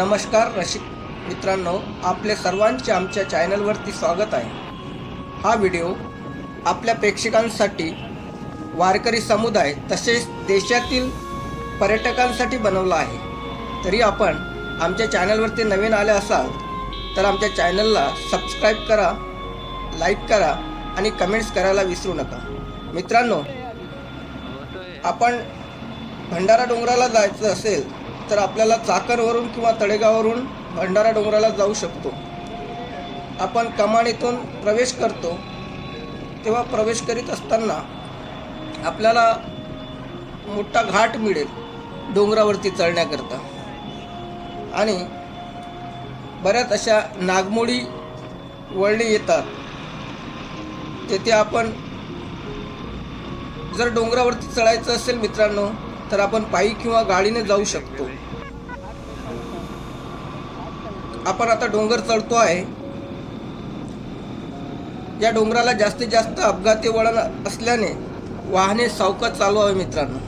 नमस्कार रसिक मित्रांनो आपले सर्वांचे आमच्या चॅनलवरती स्वागत आहे. हा व्हिडिओ आपल्या प्रेक्षकांसाठी वारकरी समुदाय तसेच देशातील पर्यटकांसाठी बनवला आहे. तरी आपण आमच्या चॅनलवरती नवीन आले असाल तर आमच्या चॅनलला सबस्क्राईब करा लाईक करा आणि कमेंट्स करायला विसरू नका. मित्रांनो आपण भंडारा डोंगराला जायचं असेल तर आपल्याला चाकणवरून किंवा तळेगाववरून भंडारा डोंगराला जाऊ शकतो. आपण कमानीतून प्रवेश करतो. तेव्हा प्रवेश करीत असताना आपल्याला मोठा घाट मिळेल डोंगरावरती चढण्याकरता. आणि बऱ्याच अशा नागमोडी वळणी येतात. तेथे आपण जर डोंगरावरती चढायचं असेल मित्रांनो तर आपण पायी किंवा गाडीने जाऊ शकतो. आपण आता डोंगर चढतो आहे. या डोंगराला जास्तीत जास्त अपघाती वळण असल्याने वाहने सावकाश चालू मित्रांनो.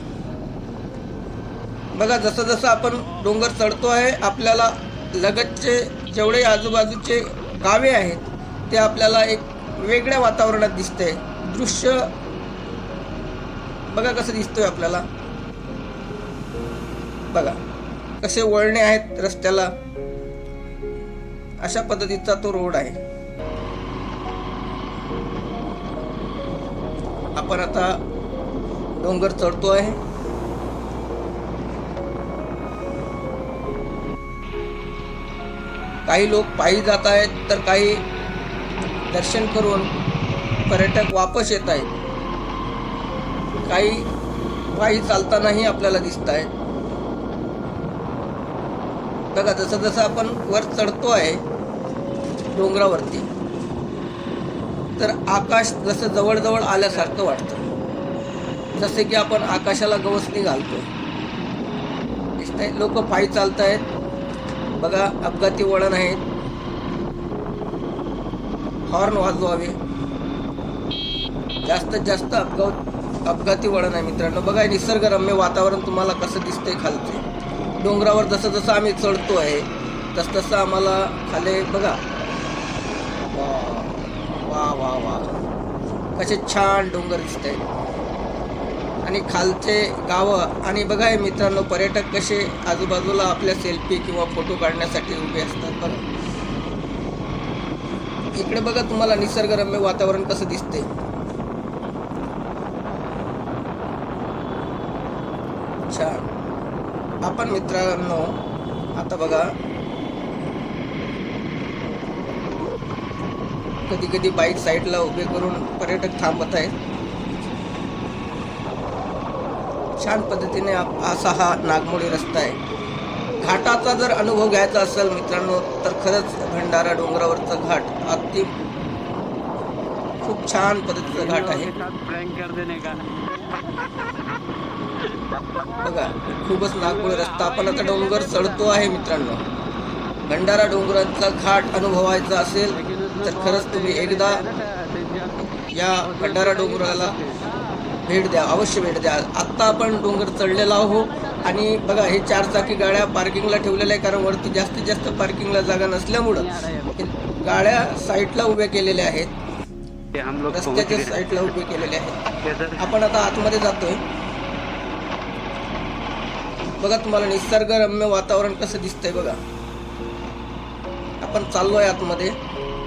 बघा जसं जसं आपण डोंगर चढतो आहे आपल्याला लगतचे जेवढे आजूबाजूचे गावे आहेत ते आपल्याला एक वेगळ्या वातावरणात दिसते. दृश्य बघा कसं दिसतोय आपल्याला. बघा कसे वळणे आहेत रस्त्याला. अशा पद्धतीचा तो रोड आहे. आपण आता डोंगर चढतो आहे. काही लोक पायी जात आहेत तर काही दर्शन करून पर्यटक वापस येत आहेत. काही पायी चालतानाही आपल्याला दिसत आहेत. बघा जसं जसं आपण वर चढतो आहे डोंगरावरती. तर आकाश जसं जवळजवळ आल्यासारखं वाटतं. जसे की आपण आकाशाला गवसणी घालतो लोक पायी चालत आहेत बघा अपघाती वळण आहेत. हॉर्न वाजवावे. जास्तीत जास्त अपघात अपघाती वळण आहे मित्रांनो. बघा निसर्गरम्य वातावरण तुम्हाला कसं दिसतंय खालचे. डोंगरावर जसं जसं आम्ही चढतो आहे तसं तसं आम्हाला खाले बघा वा वा वा. कसे छान डोंगर दिसत आहेत आणि खालचे गावं आणि बघा हे मित्रांनो पर्यटक कसे आजूबाजूला आपल्या सेल्फी किंवा फोटो काढण्यासाठी उभे असतात बघा. इकडे बघा तुम्हाला निसर्गरम्य वातावरण कसं दिसते छान. आपण मित्रांनो आता बघा कधी कधी बाईक साईडला उभे करून पर्यटक थांबत आहेत. छान पद्धतीने आप- असा हा नागमोडी रस्ता आहे. घाटाचा जर अनुभव घ्यायचा असेल मित्रांनो तर खरंच भंडारा डोंगरावरचा घाट अगदी खूप छान पद्धतीचा घाट आहे. बघा खूपच नागपूर रस्ता. आपण आता डोंगर चढतो आहे मित्रांनो. भंडारा डोंगराचा घाट अनुभवायचा असेल तर खरंच तुम्ही एकदा या भंडारा डोंगराला भेट द्या अवश्य भेट द्या. आत्ता आपण डोंगर चढलेला आहो आणि बघा हे चार चाकी गाड्या पार्किंगला ठेवलेल्या आहे कारण वरती जास्तीत जास्त पार्किंगला जागा नसल्यामुळं गाड्या साईडला उभ्या केलेल्या आहेत. रस्त्याच्या साईडला उभे केलेले आहेत? आपण आता आतमध्ये जातोय. बघा तुम्हाला निसर्गरम्य वातावरण कसं दिसतंय बघा. आपण चाललोय आतमध्ये.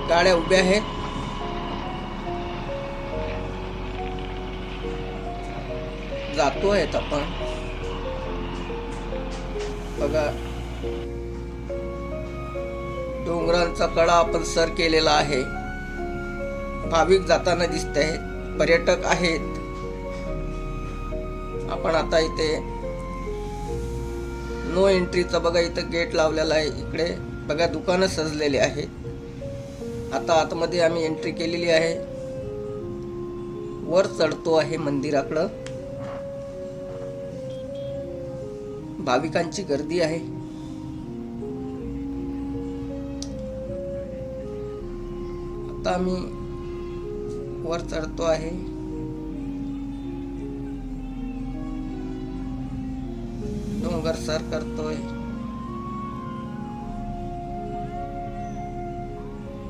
गाड्या उभ्या आहेत. जातो आहेत आपण. बघा. डोंगरांचा कडा आपण सर केलेला आहे. भाविक जाताना दिसत आहेत पर्यटक आहेत. आपण आता इथे नो एंट्रीचा बघा इथं गेट लावलेला आहे इकडे. बघा दुकानं सजलेली आहेत. आता आतमध्ये आम्ही एंट्री केलेली आहे. वर चढतो आहे मंदिराकडं. भाविकांची गर्दी आहे. आता आम्ही वर चढतो आहे. डोंगर सर करतोय.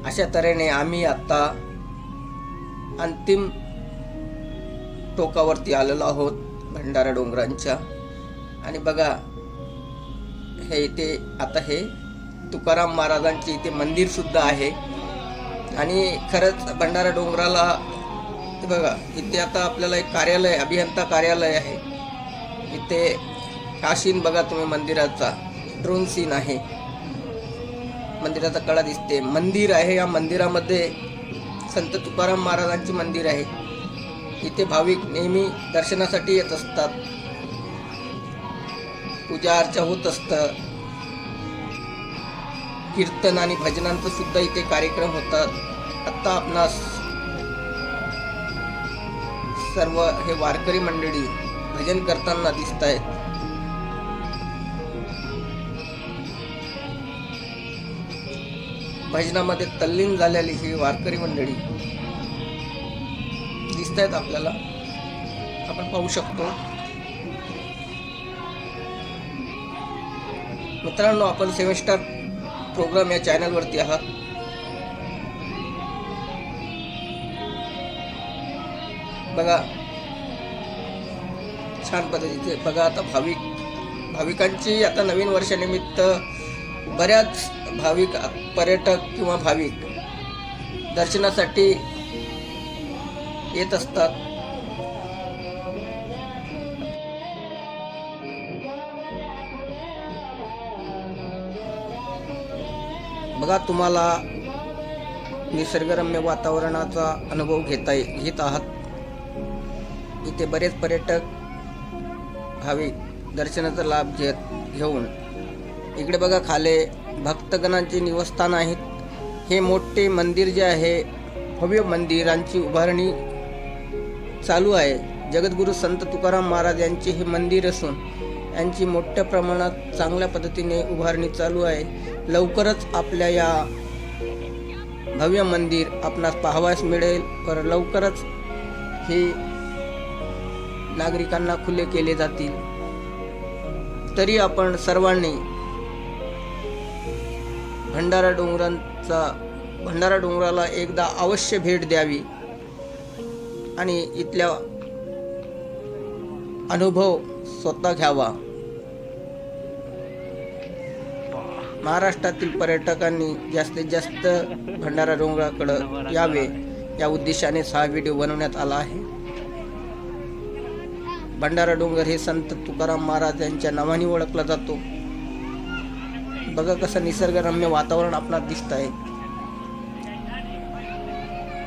अशा तऱ्हेने आम्ही आत्ता अंतिम टोकावरती आलेलो आहोत भंडारा डोंगरांच्या. आणि बघा हे इथे आता हे तुकाराम महाराजांचे इथे मंदिरसुद्धा आहे. आणि खरंच भंडारा डोंगराला बघा इथे आता आपल्याला एक कार्यालय अभियंता कार्यालय आहे. इथे हा सीन बघा तुम्ही मंदिराचा ड्रोन सीन आहे. मंदिराचा कळा दिसते. मंदिर आहे या मंदिरामध्ये संत तुकाराम महाराजांचे मंदिर आहे. इथे भाविक नेहमी दर्शनासाठी येत असतात. पूजा अर्चा होत असतं. कीर्तन आणि भजनांचं सुद्धा इथे कार्यक्रम होतात. आत्ता आपणास सर्व हे वारकरी मंडळी भजन करताना दिसत आहेत भजनामध्ये तल्लीन झालेली ही वारकरी मंडळी दिसत आहेत आपल्याला. आपण पाहू शकतो. मित्रांनो आपण सेवन स्टार प्रोग्राम या चॅनलवरती आहात. बघा छान पद्धतीचे. बघा आता भाविक भाविकांची आता नवीन वर्षानिमित्त बऱ्याच भाविक पर्यटक किंवा भाविक दर्शनासाठी येत असतात. बघा तुम्हाला निसर्गरम्य वातावरणाचा अनुभव घेता घेत आहात. इथे बरेच पर्यटक भाविक दर्शनाचा लाभ घेत घेऊन. इकडे बघा खाले भक्तगणांचे निवस्थान आहेत. हे मोठे मंदिर जे आहे भव्य मंदिरांची उभारणी चालू आहे. जगद्गुरू संत तुकाराम महाराज यांचे हे मंदिर असून यांची मोठ्या प्रमाणात चांगल्या पद्धतीने उभारणी चालू आहे. लवकरच आपल्या या भव्य मंदिर आपणास पाहावयास मिळेल. तर लवकरच हे नागरिकांना खुले केले जातील. तरी आपण सर्वांनी भंडारा डोंगरांचा भंडारा डोंगराला एकदा अवश्य भेट द्यावी. आणि इथल्या अनुभव स्वतः घ्यावा. महाराष्ट्रातील पर्यटकांनी जास्तीत जास्त भंडारा डोंगराकडं यावे या उद्देशाने हा व्हिडिओ बनवण्यात आला आहे. भंडारा डोंगर हे संत तुकाराम महाराज यांच्या नावाने ओळखला जातो. बघा कसं निसर्गरम्य वातावरण आपणास दिसत आहे.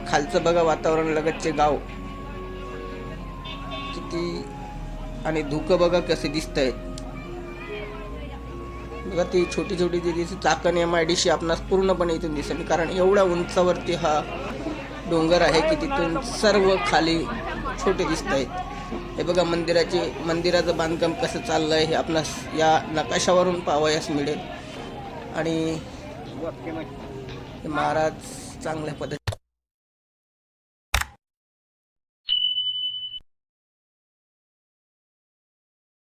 खालचं बघा वातावरण लगतचे गाव. किती आणि धुकं बघा कसे दिसत आहेत. बघा ती छोटी छोटी ती दिसते Chakan M I D C आपणास पूर्णपणे इथून दिसेल. कारण एवढ्या उंचावरती हा डोंगर आहे की तिथून सर्व खाली छोटे दिसत आहेत. हे बघा मंदिराचे मंदिराचं बांधकाम कसं चाललं आहे हे आपणास या नकाशावरून पावयास मिळेल. आणि महाराज चांगल्या पद्धतीने